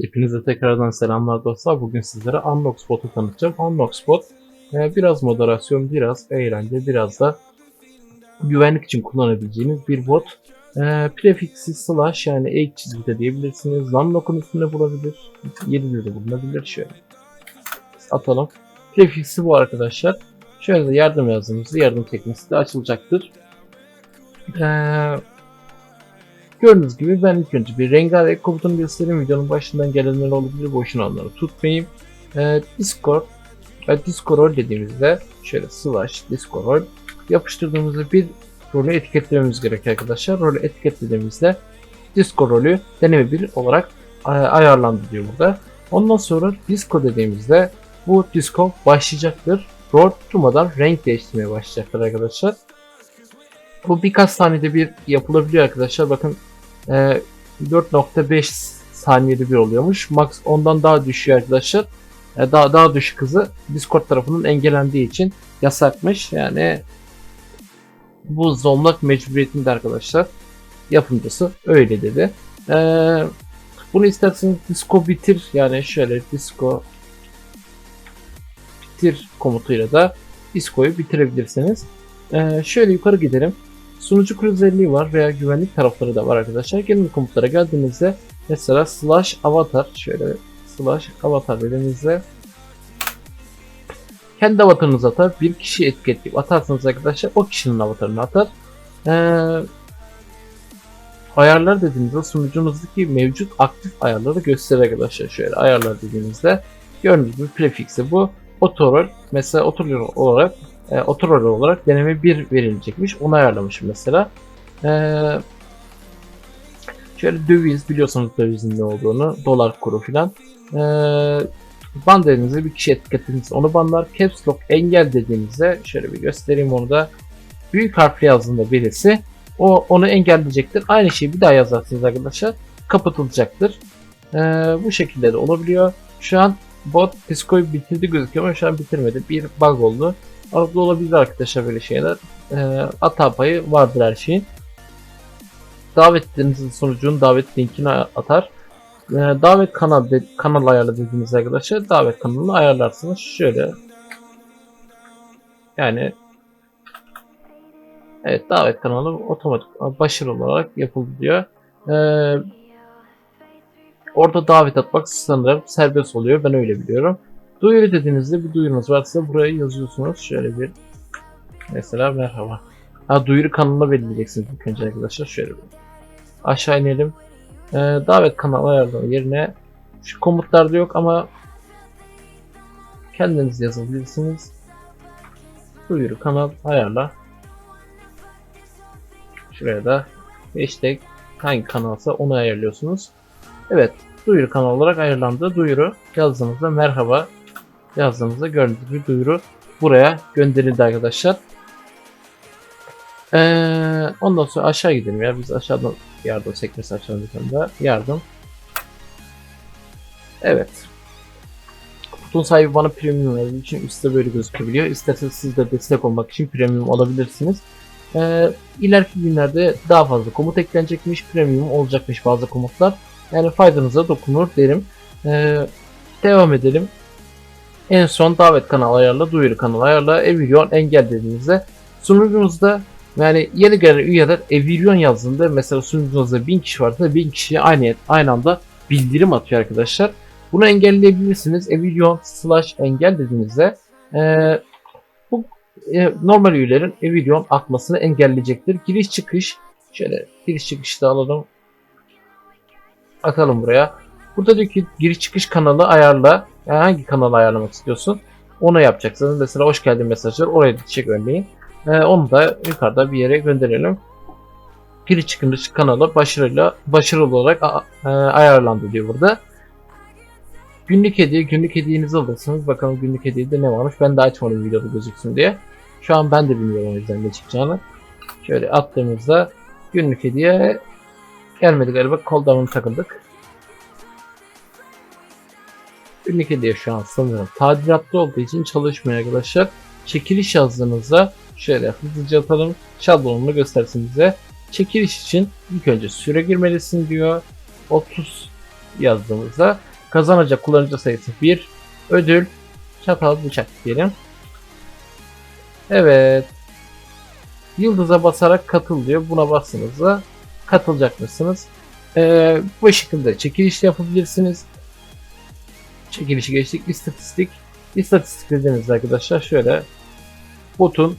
Hepinize tekrardan selamlar dostlar. Bugün sizlere Unlock Spot'u tanıtacağım. Unlock Spot e, biraz moderasyon, biraz eğlence, biraz da güvenlik için kullanabileceğiniz bir bot. E, prefiksi slash yani ek çizgide diyebilirsiniz. Unlock'un üstünde bulabilir. 7'de de bulunabilir. Şöyle atalım. Prefiksi bu arkadaşlar. Şöyle yardım yazdığımızda yardım teknisi de açılacaktır. Eee Gördüğünüz gibi ben ilk önce bir rengarenk komutunu göstereyim. Videonun başından gelenler olabilir. Boşuna onları tutmayayım. Ee, Discord ve Discord dediğimizde şöyle slash Discord yapıştırdığımızda bir rolü etiketlememiz gerekiyor arkadaşlar. Rolü etiketlediğimizde Discord rolü deneme 1 olarak e, ayarlandı diyor burada. Ondan sonra Disco dediğimizde bu Disco başlayacaktır. Rol durmadan renk değiştirmeye başlayacaktır arkadaşlar. Bu birkaç saniyede bir yapılabiliyor arkadaşlar. Bakın e, 4.5 saniyede bir oluyormuş. Max ondan daha düşüyor arkadaşlar. E, daha daha düşük hızı Discord tarafından engellendiği için yasakmış. Yani bu olmak mecburiyetinde arkadaşlar. Yapımcısı öyle dedi. E, bunu isterseniz disco bitir yani şöyle disco bitir komutuyla da disco'yu bitirebilirsiniz. E, şöyle yukarı gidelim. Sunucu kur özelliği var veya güvenlik tarafları da var arkadaşlar. Gelin komutlara geldiğinizde mesela slash avatar şöyle slash avatar dediğinizde kendi avatarınızı atar. Bir kişi etiketleyip atarsanız arkadaşlar o kişinin avatarını atar. Ee, ayarlar dediğimizde sunucunuzdaki mevcut aktif ayarları gösterir arkadaşlar. Şöyle ayarlar dediğimizde gördüğünüz gibi prefiksi bu. Otorol mesela otorol olarak e, otorol olarak deneme 1 verilecekmiş. Onu ayarlamışım mesela. E, şöyle döviz biliyorsunuz dövizin ne olduğunu. Dolar kuru filan. E, ban dediğinizde bir kişi etiketlediniz. Onu banlar. Caps Lock engel dediğinizde şöyle bir göstereyim onu da. Büyük harfle yazdığında birisi o onu engelleyecektir. Aynı şeyi bir daha yazarsınız arkadaşlar. Kapatılacaktır. E, bu şekilde de olabiliyor. Şu an bot Disco'yu bitirdi gözüküyor ama şu an bitirmedi. Bir bug oldu. Arada olabilir arkadaşlar böyle şeyler. E, hata payı vardır her şeyin. Davetlerinizin sonucunun davet linkini atar. E, davet kanal de, kanal ayarla dediğiniz arkadaşlar davet kanalını ayarlarsınız. Şöyle yani Evet davet kanalı otomatik başarılı olarak yapıldı diyor. Ee, orada davet atmak sanırım serbest oluyor. Ben öyle biliyorum. Duyuru dediğinizde bir duyurunuz varsa buraya yazıyorsunuz. Şöyle bir mesela merhaba. Ha duyuru kanalına belirleyeceksiniz ilk önce arkadaşlar. Şöyle bir aşağı inelim. Ee, davet kanalı ayarlama yerine şu komutlarda yok ama kendiniz yazabilirsiniz. Duyuru kanal ayarla. Şuraya da hashtag hangi kanalsa onu ayarlıyorsunuz. Evet duyuru kanal olarak ayarlandı. Duyuru yazdığımızda merhaba yazdığımızda gördüğünüz bir duyuru buraya gönderildi arkadaşlar. Ee, ondan sonra aşağı gidelim ya biz aşağıdan yardım sekmesi açalım da yardım. Evet. Kutun sahibi bana premium verdiği için üstte böyle gözükebiliyor. İsterseniz siz de destek olmak için premium alabilirsiniz. Ee, ileriki günlerde daha fazla komut eklenecekmiş, premium olacakmış bazı komutlar. Yani faydanıza dokunur derim. Ee, devam edelim. En son davet kanalı ayarla, duyuru kanalı ayarla, Evilion engel dediğinizde sunucunuzda yani yeni gelen üyeler Evilion yazdığında mesela sunucunuzda 1000 kişi varsa 1000 kişiye aynı, aynı anda bildirim atıyor arkadaşlar. Bunu engelleyebilirsiniz. Evilion slash engel dediğinizde ee, bu e, normal üyelerin Evilion atmasını engelleyecektir. Giriş çıkış şöyle giriş çıkışı da alalım. Atalım buraya. Burada diyor ki giriş çıkış kanalı ayarla. Yani hangi kanalı ayarlamak istiyorsun? Onu yapacaksınız. Mesela hoş geldin mesajlar oraya gidecek örneğin. Ee, onu da yukarıda bir yere gönderelim. Giriş çıkış kanalı başarıyla başarılı olarak e, ayarlandı diyor burada. Günlük hediye, günlük hediyenizi alırsınız. Bakalım günlük hediyede ne varmış. Ben de açmadım videoda gözüksün diye. Şu an ben de bilmiyorum o yüzden ne çıkacağını. Şöyle attığımızda günlük hediye gelmedi galiba. Cooldown'u takıldık. Günlük hediye şu an sanırım tadilatta olduğu için çalışmıyor arkadaşlar. Çekiliş yazdığınızda şöyle hızlıca atalım. Şablonunu göstersin bize. Çekiliş için ilk önce süre girmelisin diyor. 30 yazdığımızda kazanacak kullanıcı sayısı 1. Ödül çatal bıçak diyelim. Evet. Yıldıza basarak katıl diyor. Buna bastığınızda katılacak mısınız? Ee, bu şekilde çekiliş yapabilirsiniz. Çekilişi geçtik. İstatistik. İstatistik dediğimiz arkadaşlar şöyle botun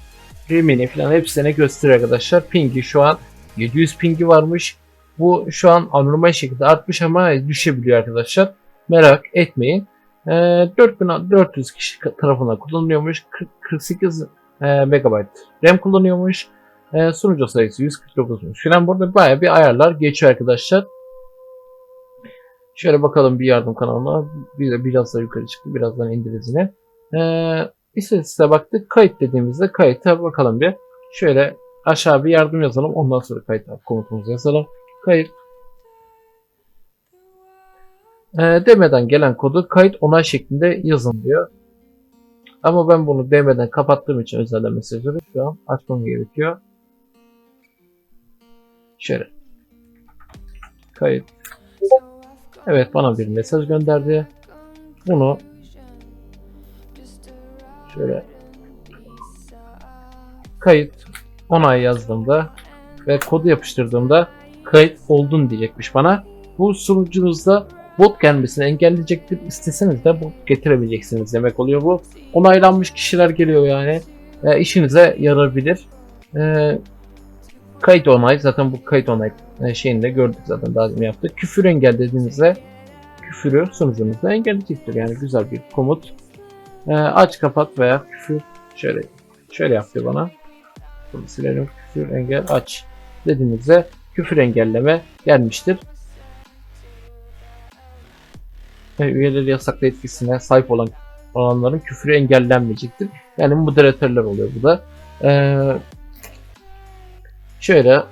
remini falan hepsine gösteriyor arkadaşlar. Pingi şu an 700 pingi varmış. Bu şu an anormal şekilde artmış ama düşebiliyor arkadaşlar. Merak etmeyin. Ee, 4400 kişi tarafından kullanılıyormuş. 40 48 e, megabayt RAM kullanıyormuş. E, sunucu sayısı 149'muş. Falan burada bayağı bir ayarlar geçiyor arkadaşlar. Şöyle bakalım bir yardım kanalına. Bir, biraz da yukarı çıktı. Birazdan indiririz yine. Ee, istatistiğe baktık. Kayıt dediğimizde kayıta bakalım bir. Şöyle aşağı bir yardım yazalım. Ondan sonra kayıt komutumuzu yazalım. Kayıt. Ee, demeden gelen kodu kayıt onay şeklinde yazın diyor. Ama ben bunu demeden kapattığım için özel mesajları şu an açmam gerekiyor. Şöyle. Kayıt. Evet bana bir mesaj gönderdi. Bunu şöyle kayıt onay yazdığımda ve kodu yapıştırdığımda kayıt oldun diyecekmiş bana. Bu sunucunuzda bot gelmesini engelleyecektir. İsteseniz de bot getirebileceksiniz demek oluyor bu. Onaylanmış kişiler geliyor yani. E, işinize yarabilir. E, kayıt onay zaten bu kayıt onay e, şeyini de gördük zaten daha önce yaptık. Küfür engel dediğinizde küfürü sunucunuzda engelleyecektir. Yani güzel bir komut. E, aç kapat veya küfür şöyle şöyle yaptı bana. Bunu silelim. Küfür engel aç dediğimizde küfür engelleme gelmiştir. E, üyeleri yasaklı etkisine sahip olan olanların küfürü engellenmeyecektir. Yani moderatörler oluyor bu da. Ee, şöyle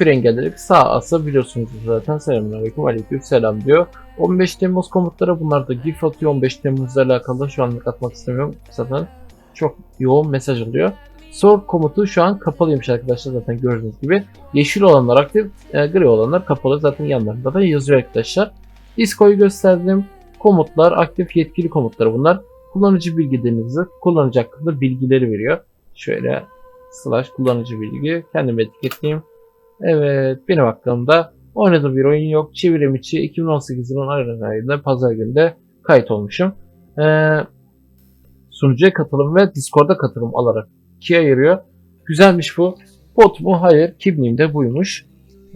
küfür engelleri sağ asa biliyorsunuz zaten. Selamünaleyküm aleyküm selam diyor. 15 Temmuz komutları bunlar da GIF atıyor 15 Temmuz'la alakalı şu anlık atmak istemiyorum zaten çok yoğun mesaj alıyor. Sort komutu şu an kapalıymış arkadaşlar zaten gördüğünüz gibi. Yeşil olanlar aktif, e, gri olanlar kapalı zaten yanlarında da yazıyor arkadaşlar. Disco'yu gösterdim. Komutlar aktif yetkili komutları bunlar. Kullanıcı bilgilerinizi kullanıcı hakkında bilgileri veriyor. Şöyle slash kullanıcı bilgi kendime etiketleyeyim. Evet benim hakkımda oynadığım bir oyun yok. Çevirim içi 2018 yılının Aralık ayında pazar günde kayıt olmuşum. Ee, sunucuya katılım ve Discord'a katılım alarak ikiye ayırıyor. Güzelmiş bu. Bot mu? Hayır. Kimliğim de buymuş.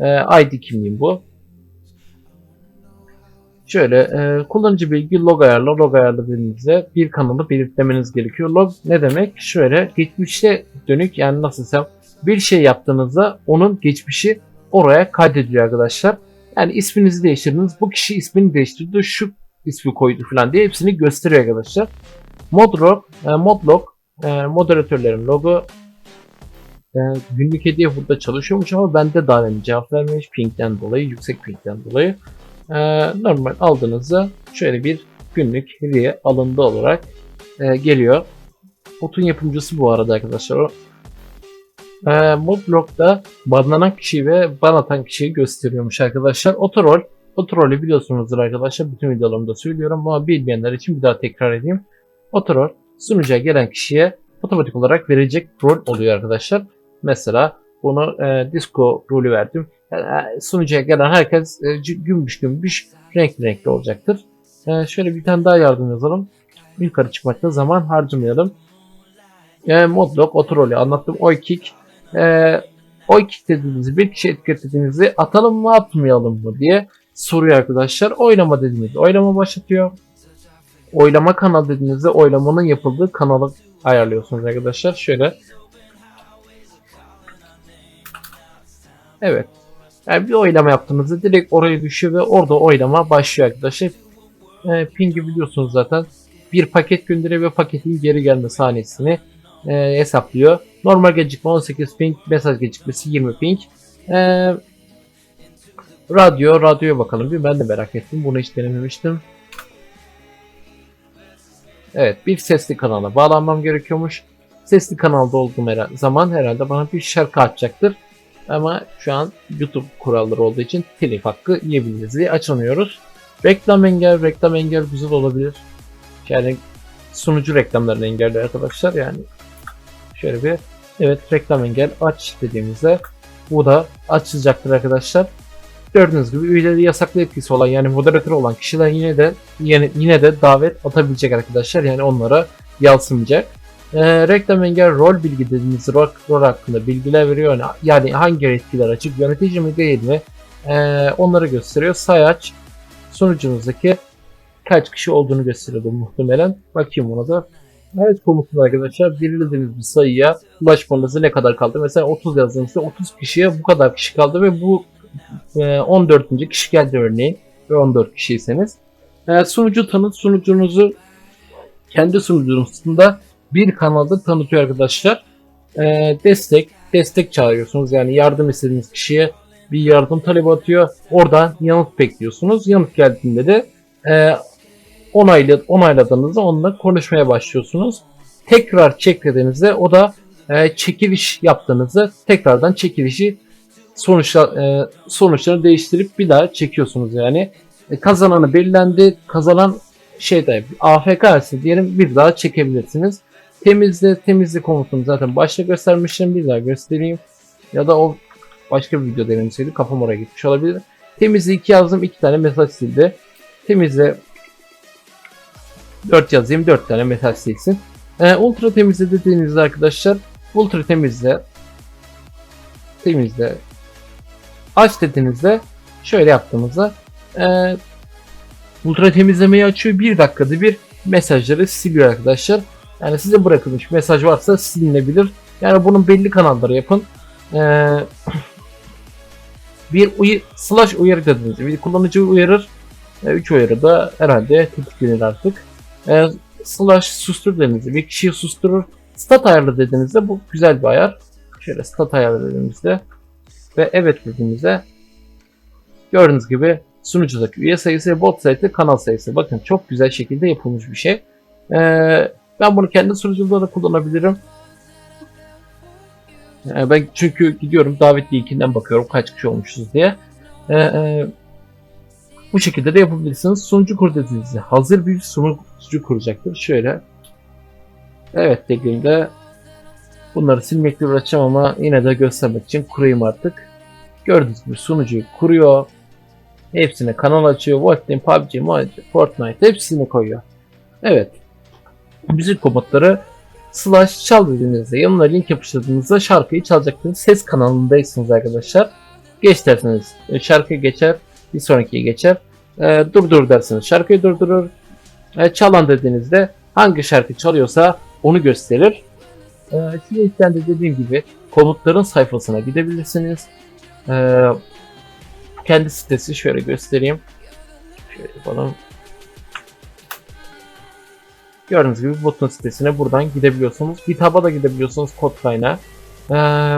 Ee, ID kimliğim bu. Şöyle e, kullanıcı bilgi log ayarla log ayarla dediğinizde bir kanalı belirtmeniz gerekiyor. Log ne demek? Şöyle geçmişte dönük yani nasılsa bir şey yaptığınızda onun geçmişi oraya kaydediliyor arkadaşlar. Yani isminizi değiştirdiniz. Bu kişi ismini değiştirdi. Şu ismi koydu falan diye hepsini gösteriyor arkadaşlar. Modlog, e, modlog e, moderatörlerin logo e, günlük hediye burada çalışıyormuş ama bende daha önce cevap vermemiş pingden dolayı, yüksek pingden dolayı. E, normal aldığınızda şöyle bir günlük hediye alındı olarak e, geliyor. Botun yapımcısı bu arada arkadaşlar. O e, Modblock'ta banlanan kişiyi ve ban atan kişiyi gösteriyormuş arkadaşlar. Otorol. Otorol'ü biliyorsunuzdur arkadaşlar. Bütün videolarımda söylüyorum ama bilmeyenler için bir daha tekrar edeyim. Otorol sunucuya gelen kişiye otomatik olarak verecek rol oluyor arkadaşlar. Mesela bunu e, disco rolü verdim. Yani, sunucuya gelen herkes e, gümüş gümüş renkli renkli olacaktır. E, şöyle bir tane daha yardım yazalım. Yukarı çıkmakta zaman harcamayalım. E, modlock, otorolü anlattım. Oykick. E, Oykick dediğinizi bir kişi etiketlediğinizi atalım mı atmayalım mı diye soruyor arkadaşlar. Oylama dediğinizde oylama başlatıyor oylama kanal dediğinizde oylamanın yapıldığı kanalı ayarlıyorsunuz arkadaşlar. Şöyle. Evet. Yani bir oylama yaptığınızda direkt oraya düşüyor ve orada oylama başlıyor arkadaşlar. E, ping'i biliyorsunuz zaten. Bir paket gönderiyor ve paketin geri gelme saniyesini e, hesaplıyor. Normal gecikme 18 ping, mesaj gecikmesi 20 ping. E, radyo, radyoya bakalım bir ben de merak ettim. Bunu hiç denememiştim. Evet bir sesli kanala bağlanmam gerekiyormuş. Sesli kanalda olduğum her zaman herhalde bana bir şarkı açacaktır. Ama şu an YouTube kuralları olduğu için telif hakkı yiyebiliriz diye açamıyoruz. Reklam engel, reklam engel güzel olabilir. Yani sunucu reklamlarını engelliyor arkadaşlar yani. Şöyle bir evet reklam engel aç dediğimizde bu da açılacaktır arkadaşlar. Gördüğünüz gibi üyeleri yasaklı etkisi olan yani moderatör olan kişiler yine de yine, yine de davet atabilecek arkadaşlar. Yani onlara yansımayacak. Ee, reklam engel rol bilgi dediğimiz rol, rol hakkında bilgiler veriyor. Yani, hangi etkiler açık, yönetici mi değil mi? Ee, onları gösteriyor. Sayaç sunucunuzdaki kaç kişi olduğunu gösteriyordu muhtemelen. Bakayım ona da. Evet komutun arkadaşlar belirlediğiniz bir sayıya ulaşmanızı ne kadar kaldı? Mesela 30 yazdığınızda 30 kişiye bu kadar kişi kaldı ve bu e, 14. kişi geldi örneğin ve 14 kişiyseniz. E, sunucu tanıt sunucunuzu kendi sunucunuzda bir kanalda tanıtıyor arkadaşlar. E, destek, destek çağırıyorsunuz. Yani yardım istediğiniz kişiye bir yardım talebi atıyor. Oradan yanıt bekliyorsunuz. Yanıt geldiğinde de e, onaylı, onayladığınızda onunla konuşmaya başlıyorsunuz. Tekrar çeklediğinizde o da e, çekiliş yaptığınızda tekrardan çekilişi sonuçlar e, sonuçlarını değiştirip bir daha çekiyorsunuz yani. E, kazananı belirlendi. Kazanan şeyde AFK ise diyelim bir daha çekebilirsiniz. Temizle temizle komutunu zaten başta göstermiştim. Bir daha göstereyim. Ya da o başka bir video denemesiydi. Kafam oraya gitmiş olabilir. Temizle 2 yazdım. 2 tane mesaj sildi. Temizle 4 yazayım 4 tane mesaj silsin. Ee, ultra temizle dediğinizde arkadaşlar ultra temizle temizle aç dediğinizde şöyle yaptığımızda e, ultra temizlemeyi açıyor. 1 dakikada bir mesajları siliyor arkadaşlar. Yani size bırakılmış mesaj varsa silinebilir. Yani bunun belli kanalları yapın. Ee, bir uy slash uyarı dediğinizde bir kullanıcı uyarır. 3 uyarı da herhalde tetiklenir artık. E, slash sustur dediğinizde bir kişiyi susturur. Stat ayarlı dediğinizde bu güzel bir ayar. Şöyle stat ayarlı dediğimizde ve evet dediğimizde gördüğünüz gibi sunucudaki üye sayısı, bot sayısı, kanal sayısı. Bakın çok güzel şekilde yapılmış bir şey. Ee, ben bunu kendi sunucumda da kullanabilirim. Yani ben çünkü gidiyorum davetli ilkinden bakıyorum kaç kişi olmuşuz diye. Ee, e, bu şekilde de yapabilirsiniz. Sunucu kur dediğinizde hazır bir sunucu kuracaktır. Şöyle. Evet dediğimde bunları silmekle uğraşacağım ama yine de göstermek için kurayım artık. Gördüğünüz gibi sunucuyu kuruyor. Hepsine kanal açıyor. Wolfteam, PUBG, Mobile, Fortnite hepsini koyuyor. Evet. Müzik komutları slash çal dediğinizde yanına link yapıştırdığınızda şarkıyı çalacaktır. Ses kanalındaysınız arkadaşlar. Geç derseniz şarkı geçer. Bir sonrakiye geçer. E, durdur derseniz şarkıyı durdurur. E, çalan dediğinizde hangi şarkı çalıyorsa onu gösterir. E, Slate'den de dediğim gibi komutların sayfasına gidebilirsiniz. E, kendi sitesi şöyle göstereyim. Şöyle yapalım. Gördüğünüz gibi botun sitesine buradan gidebiliyorsunuz. GitHub'a da gidebiliyorsunuz kaynağı. Ee,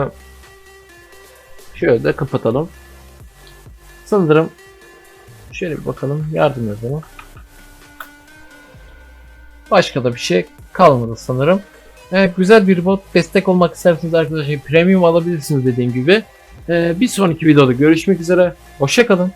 şöyle de kapatalım. Sanırım şöyle bir bakalım yardım edelim. Başka da bir şey kalmadı sanırım. Evet, güzel bir bot. Destek olmak isterseniz arkadaşlar premium alabilirsiniz dediğim gibi. Ee, bir sonraki videoda görüşmek üzere. Hoşçakalın.